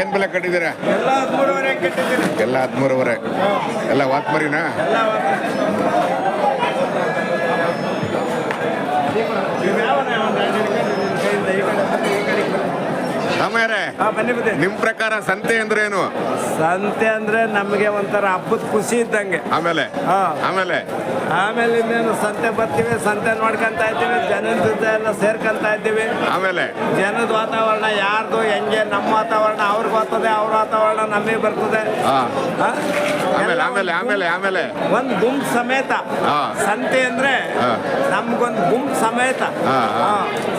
ಏನ್ ಬೆಲೆ ಕಟ್ಟಿದ್ದೀರಾ? ಎಲ್ಲ ಹದಿಮೂರುವರೆ ಕಟ್ಟಿದ್ದೀರಿ. ಎಲ್ಲ ಹದಿಮೂರುವರೆ. ಎಲ್ಲ ವಾತ್ಮರಿನಾ ಬನ್ನಿ ನಿಮ್ ಪ್ರಕಾರ ಸಂತೆ ಅಂದ್ರೆ ಏನು? ಸಂತೆ ಅಂದ್ರೆ ನಮಗೆ ಒಂಥರ ಹಬ್ಬದ ಖುಷಿ ಇದ್ದಂಗೆ. ಆಮೇಲೆ. ಆಮೇಲೆ? ಆಮೇಲೆ ಇನ್ನೇನು ಸಂತೆ ಬರ್ತೀವಿ ಸಂತೆ ನೋಡ್ಕೊಂತ ಇದ್ದೀವಿ ಜನದ ಜೊತೆ ಎಲ್ಲ ಸೇರ್ಕೊಂತ ಇದ್ದೀವಿ. ಆಮೇಲೆ? ಜನದ ವಾತಾವರಣ ಯಾರ್ದು ಹೆಂಗೆ ನಮ್ಮ ವಾತಾವರಣ ಅವ್ರಿಗೆ ಬರ್ತದೆ ಅವ್ರ ವಾತಾವರಣ ನಮಗೆ ಬರ್ತದೆ? ಆಮೇಲೆ ಆಮೇಲೆ ಆಮೇಲೆ ಆಮೇಲೆ ಒಂದ್ ಗುಂಪು ಸಮೇತ ಹಾ. ಸಂತೆ ಅಂದ್ರೆ ಹಾ. ನಮ್ಗೊಂದ್ ಗುಂಪು ಸಮೇತ ಹಾ, ಹಾ. ಹಾ.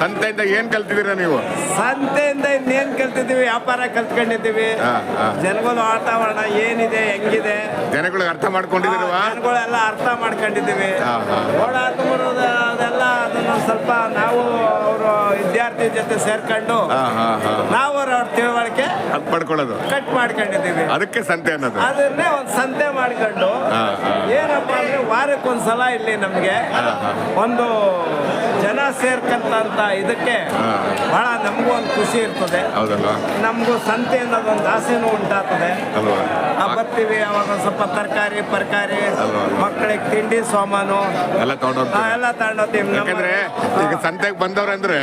ಸಂತೆಯಿಂದ ಏನ್ ಕಲ್ತಿದ್ದೀರಾ ನೀವು ಸಂತೆಯಿಂದ ಇನ್ನೇನ್ ಕಲ್ತಿದ್ದೀವಿ ವ್ಯಾಪಾರ ಕಲ್ತ್ಕೊಂಡಿದ್ದೀವಿ ಹಾ, ಹಾ. ಜನಗಳ ವಾತಾವರಣ ಏನಿದೆ ಹೆಂಗಿದೆ ಜನಗಳಿಗೆ ಅರ್ಥ ಮಾಡ್ಕೊಂಡಿದ್ದೀರವಾ ಜನಗಳೆಲ್ಲ ಅರ್ಥ ಮಾಡ್ಕೊಂಡಿದ್ದೀವಿ ಹಾ, ಹಾ. ಓಡಾಟ ಅದೆಲ್ಲ ಅದನ್ನ ಸ್ವಲ್ಪ ನಾವು ಅವರು ವಿದ್ಯಾರ್ಥಿ ಜೊತೆ ಸೇರ್ಕೊಂಡು ಹಾ ಹಾ ಹಾ ನಾವು ಅವ್ರ ತಿಳುವಳಿಕೆ ಅದ್ ಪಡ್ಕೊಳ್ಳೋದು ಕಟ್ ಮಾಡ್ಕೊಂಡಿದ್ದೀವಿ. ಅದಕ್ಕೆ ಸಂತೆ ಅನ್ನೋದು. ಅದನ್ನೇ ಒಂದು ಸಂತೆ ಮಾಡ್ಕೊಂಡು ಏನಪ್ಪಾ ಅಂದ್ರೆ ವಾರಕ್ಕೊಂದ್ಸಲ ಇಲ್ಲಿ ನಮ್ಗೆ. ಒಂದು ಜನ ಸೇರ್ಕಂತ ಇದಕ್ಕೆ ಬಹಳ ನಮಗೂ ಒಂದು ಖುಷಿ ಇರ್ತದೆ. ನಮಗೂ ಸಂತೆ ಅನ್ನೋದು ಒಂದು ಆಸೆನೂ ಉಂಟಾಗ್ತದೆ. ಬರ್ತೀವಿ ಅವಾಗ ಸ್ವಲ್ಪ ತರಕಾರಿ ಪರ್ಕಾರಿ. ಮಕ್ಕಳಿಗೆ ತಿಂಡಿ ಸಾಮಾನು. ಎಲ್ಲ ಎಲ್ಲ ತಗೊಂಡೋಗ್ತೀವಿ. ಯಾಕಂದ್ರೆ ಈಗ ಸಂತೆಗೆ ಬಂದವ್ರಂದ್ರೆ ಅಂದ್ರೆ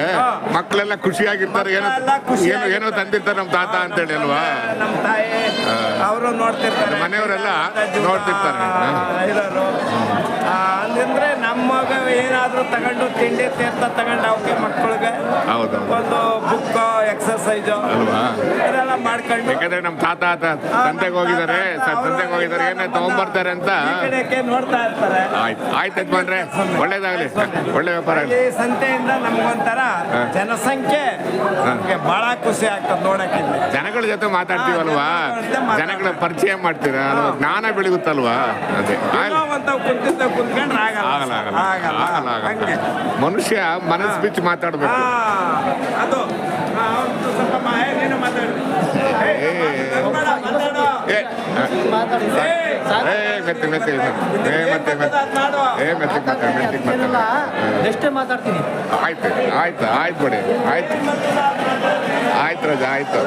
ಮಕ್ಕಳೆಲ್ಲ ಖುಷಿಯಾಗಿರ್ತಾರೆ. ಏನೋ ಏನೋ ತಂದಿರ್ತಾರೆ ನಮ್ಮ ತಾತ ಅಂತೇಳಿ ಅಲ್ವಾ? ನಮ್ಮ ತಾಯಿ ಅವರು ನೋಡ್ತಿರ್ತಾರೆ. ಮನೆಯವರೆಲ್ಲ ನೋಡ್ತಿರ್ತಾರೆ. ಅಂದ್ರೆ ನಮ್ಮಗ ಏನಾದ್ರೂ ತಗೊಂಡು ತಿಂಡಿ ತೀರ್ಥ ತಗೊಂಡು ಅವಕ್ಕೆ ಮಕ್ಕಳಿಗೆ ಒಂದು ಬುಕ್ ಎಕ್ಸರ್ಸೈಜು ಅಲ್ವಾ? ಮಾಡ್ಕೊಂಡು ಯಾಕಂದ್ರೆ ನಮ್ಮ ತಾತ ಆತ ಸಂತೆಗೆ ಹೋಗಿದ್ದಾರೆ ಸಂತೆಗೆ ಹೋಗಿದ್ದಾರೆ ಏನೇ ತಗೊಂಡ್ಬರ್ತಾರೆ ಅಂತ. ನೋಡ್ತಾ ಇರ್ತಾರೆ. ಆಯ್ತು ಆಯ್ತು ಯಜಮಾನ್ರೆ ಒಳ್ಳೇದಾಗ್ಲಿ ಒಳ್ಳೆ ವ್ಯಾಪಾರ ಈ ಸಂತೆಯಿಂದ ನಮ್ಗೊಂಥರ ಜನಸಂಖ್ಯೆ ನಮ್ಗೆ ಬಹಳ ಖುಷಿ ಆಗ್ತದೆ ನೋಡಕ್ಕೆ ಜನಗಳ ಜೊತೆ ಮಾತಾಡ್ತೀವಲ್ವಾ? ಜನಗಳ ಪರಿಚಯ ಮಾಡ್ತೀರಾ? ಅಲ್ವಾ? ಜ್ಞಾನ ಬೆಳಗುತ್ತಲ್ವಾ? ಅದೇ ಆಗ್ಲಿ. ಕುಂತಿದ್ದ ಕುಂತ್ಕೊಂಡ್ರೆ ಆಗಲ್ಲ. ಆಗಲ್ಲ ಆಗಲ್ಲ. ಮನುಷ್ಯ ಮನಸ್ಸು ಬಿಚ್ಚಿ ಮಾತಾಡ್ಬೇಕು. ಅದು ಸ್ವಲ್ಪ ಮಾ- ಏ, ನೀನು ಮಾತಾಡು ಏ, ಮಾತಾಡು, ಮಾತಾಡು. ಏ ಏ, ಏ ಮೆತ್ತಿ ಮೆತ್ತಿ ಏ ಮತ್ತೆ ಮತ್ತೆ ಏ ಮೆತ್ತಿಗೆ ಮಾತಾಡ ಮೆತ್ತಿಗೆ ಮಾತಾಡ ಮಾತಾಡ್ತೀನಿ ಆಯ್ತು ಆಯ್ತು ಆಯ್ತು ಬಿಡಿ ಆಯ್ತು ಆಯ್ತು ರಜಾ ಆಯ್ತು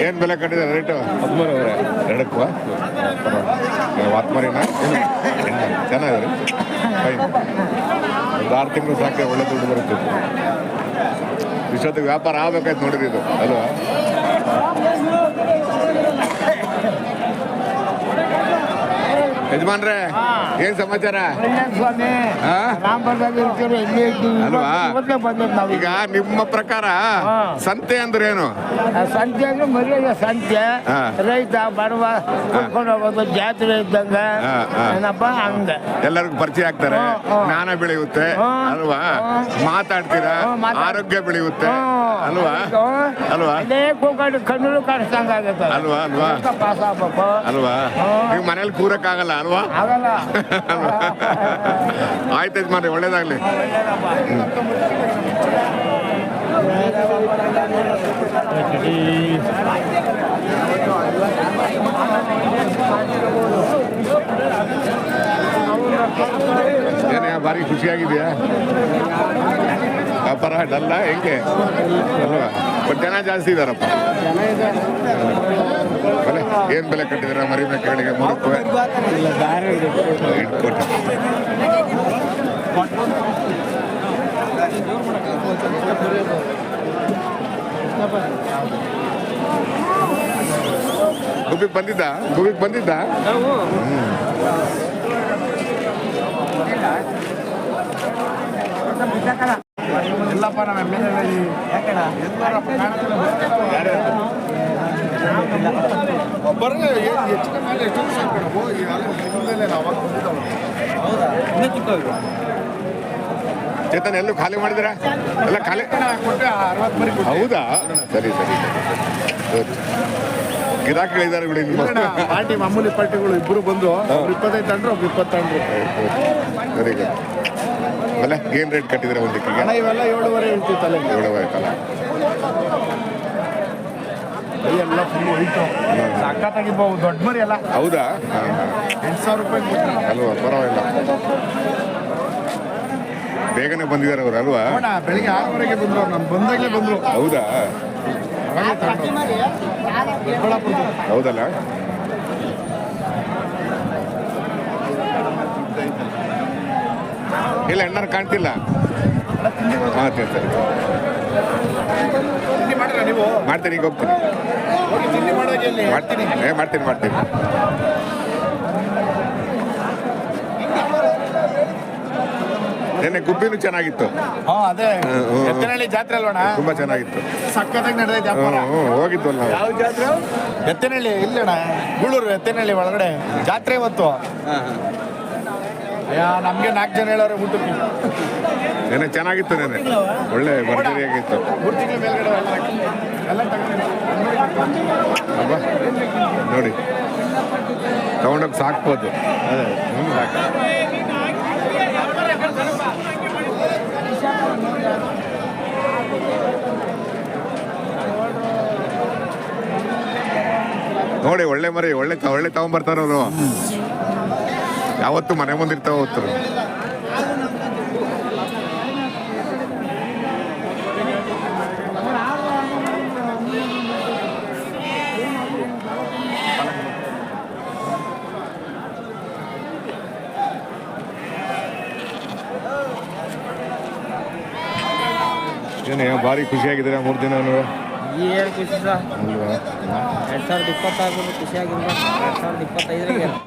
ಏನು ಬೆಲೆ ಕಟ್ಟಿದ್ದಾರೆ ರೇಟು ಹದಿಮೂರುವರೆ ಎರಡಕ್ಕೂ ವಾತ್ಮರಿನ ಚೆನ್ನಾಗಿದೆ ಫೈನ್ ಒಂದು ಆರು ತಿಂಗಳು ಸಾಕೆ ಒಳ್ಳೆ ದುಡ್ಡು ಬರುತ್ತೆ ಇಷ್ಟೊತ್ತಿಗೆ ವ್ಯಾಪಾರ ಆಗ್ಬೇಕಾಯ್ತು ನೋಡಿದ್ರಿ ಇದು. ಅಲ್ವಾ? ಯಜಮಾನ್ರೆ ಏನ್ ಸಮಾಚಾರ? ಈಗ ನಿಮ್ಮ ಪ್ರಕಾರ ಸಂತೆ ಅಂದ್ರೆ ಏನು? ಸಂತೆ ಅಂದ್ರೆ ಮರ್ಯಾದೆ ಸಂತೆ. ರೈತ ಬಡವ ಕರ್ಕೊಂಡು ಹೋಗೋದು ಜಾತ್ರೆ ಇದ್ದಂಗ. ಏನಪ್ಪ? ಹಂಗ. ಎಲ್ಲರಿಗೂ ಪರಿಚಯ ಆಗ್ತಾರೆ. ಜ್ಞಾನ ಬೆಳೆಯುತ್ತೆ. ಅಲ್ವಾ. ಮಾತಾಡ್ತೀರಾ? ಆರೋಗ್ಯ ಬೆಳೆಯುತ್ತೆ. ಅಲ್ವಾ? ಅಲ್ವಾ? ಅದೇ ಕೂಗಾಡಿ ಕಣ್ಣು ಕಾಣಿಸ್ದಂಗ ಆಗುತ್ತೆ ಅಲ್ವಾ? ಅಲ್ವಾ ಪಾಸ್ ಆಗ್ಬೇಕು? ಅಲ್ವಾ. ನೀವು ಮನೇಲಿ ಕೂರಕ್ಕಾಗಲ್ಲ ಅಲ್ವಾ? ಆಗಲ್ಲ. ಆಯ್ತು ಒಳ್ಳೇದಾಗಲಿ ಒಳ್ಳೇದಾಗ್ಲಿ. ಏನೇ ಭಾರಿ ಖುಷಿಯಾಗಿದೆಯಾ? ವ್ಯಾಪಾರ ಡಲ್ಲ ಹೆಂಗೆ? ಅಲ್ವಾ? ಬಟ್ ಜನ ಜಾಸ್ತಿ ಇದಾರಪ್ಪ. ಬೆಲೆ, ಏನ್ ಬೆಲೆ ಕಟ್ಟಿದ್ದೀರಾ ಮರಿ ಮೇಕೆಗಳಿಗೆ ಮೂರು ರೂಪಾಯಿ. ಗುಬಿ ಬಂದಿದ್ದ? ಹ್ಮ್ ಬಂದಿದ್ದ? ಎಲ್ಲಪ್ಪ ನಮ್ಮ ಎಂ ಎಲ್ ಬರಲ್ಲ ಹೆಚ್ಚು ಕಮ್ಮಿ ಅಲ್ಲಿ ಎಷ್ಟು ದಿವಸ ನಿಮ್ಮದಲ್ಲೇ ನಾವು ಅವಾಗ ಚೇತನ್ ಎಲ್ಲೂ ಖಾಲಿ ಮಾಡಿದ್ರ ಎಲ್ಲ ಖಾಲಿ ಕೊಟ್ಟೆ ಹೌದಾ? ಸರಿ ಸರಿ ಸರಿ ಗಿರಾಕಿಗಳಿದ್ದಾರೆ ಬಿಡಿ ಪಾರ್ಟಿ ಮಾಮೂಲಿ ಪಾರ್ಟಿಗಳು ಇಬ್ಬರು ಬಂದು ಇಪ್ಪತ್ತೈದು ತಂಡ್ರು ಒಬ್ರು ಇಪ್ಪತ್ತಂಡ್ರು ವೆರಿ ಗುಡ್ ಅಲ್ಲ ಗೇನ್ ರೇಟ್ ಕಟ್ಟಿದ್ರೆ ಒಂದಕ್ಕೆ ಹಣ ಇವೆಲ್ಲ ಏಳುವರೆ ಹೇಳ್ತೀವಿ ಏಳುವರೆ ಕಾಲ ಎಲ್ಲ ಫುಲ್ ಹೋಯ್ತು ಸಖತ್ತಾಗಿಬ್ಬವು ದೊಡ್ಡ ಮರಿ ಎಲ್ಲ ಹೌದಾ? ಎಂಟು ಸಾವಿರ ರೂಪಾಯಿ ಅಲ್ವಾ? ಪರವಾಗಿಲ್ಲ. ಬೇಗನೆ ಬಂದಿದ್ದಾರೆ ಅವರು ಅಲ್ವಾ? ಬೆಳಿಗ್ಗೆ ಆರೂವರೆಗೆ ಬಂದ್ರು ನಾನು ಬಂದಾಗಲೇ ಬಂದ್ರು. ಹೌದಾ. ಹೌದಲ್ಲ? ಇಲ್ಲ ಅಣ್ಣರು ಕಾಣ್ತಿಲ್ಲ. ಹಾಂ ನೀವು? ಮಾಡ್ತೀನಿ ಈಗ ಹೋಗ್ತೀನಿ. ಮಾಡ್ತೀನಿ ಏ ಮಾಡ್ತೀನಿ ಮಾಡ್ತೀನಿ. ನಿನ್ನೆ ಗುಬ್ಬಿನೂ ಚೆನ್ನಾಗಿತ್ತು. ಹಾ ಅದೇ. ಎತ್ತನಹಳ್ಳಿ ಜಾತ್ರೆ ಅಲ್ವಣ ತುಂಬಾ ಚೆನ್ನಾಗಿತ್ತು. ಸಕ್ಕತ್ತಾಗಿ ವ್ಯಾಪಾರ ಹ್ಞೂ ಹೋಗಿದ್ವಲ್ಲ ಯಾವ ಜಾತ್ರೆ? ಎತ್ತನಹಳ್ಳಿ ಇಲ್ಲಣ್ಣ. ಗೂಳೂರು ಎತ್ತನಹಳ್ಳಿ ಒಳಗಡೆ. ಜಾತ್ರೆ ಇವತ್ತು. ಅಯ್ಯ ನಮಗೆ ನಾಲ್ಕು ಜನ ಹೇಳೋರು ಊಟಕ್ಕೆ ಏನೇ ಚೆನ್ನಾಗಿತ್ತು ನೆನೆ. ಒಳ್ಳೆ ಭರ್ಜರಿಯಾಗಿತ್ತು ಮೂರು ತಿಂಗಳ ಮೇಲ್ಗಡೆ ಎಲ್ಲ ಎಲ್ಲ ತಗೊಂಡು. ಅಬ್ಬಾ ನೋಡಿ. ತಗೊಂಡೋಗಿ ಸಾಕ್ಬೋದು. ಅದೇ ಸಾಕು. ನೋಡಿ ಒಳ್ಳೆ ಮರಿ ಒಳ್ಳೆ ತ- ಒಳ್ಳೆ ತಗೊಂಡ್ಬರ್ತಾರ ಅವರು. ಯಾವತ್ತು ಮನೆ ಮುಂದಿರ್ತಾವ ಹೋಗ್ತಾರೆ ಏನೇ ಭಾರಿ ಖುಷಿಯಾಗಿದ್ದೀರಾ ಮೂರು ದಿನ ಏನು ಖುಷಿ ಸರ್. ಎರಡು ಸಾವಿರದ ಇಪ್ಪತ್ತಾರು ಖುಷಿಯಾಗಿಲ್ಲ. ಎರಡು ಸಾವಿರದ ಇಪ್ಪತ್ತೈದರಾಗೆ.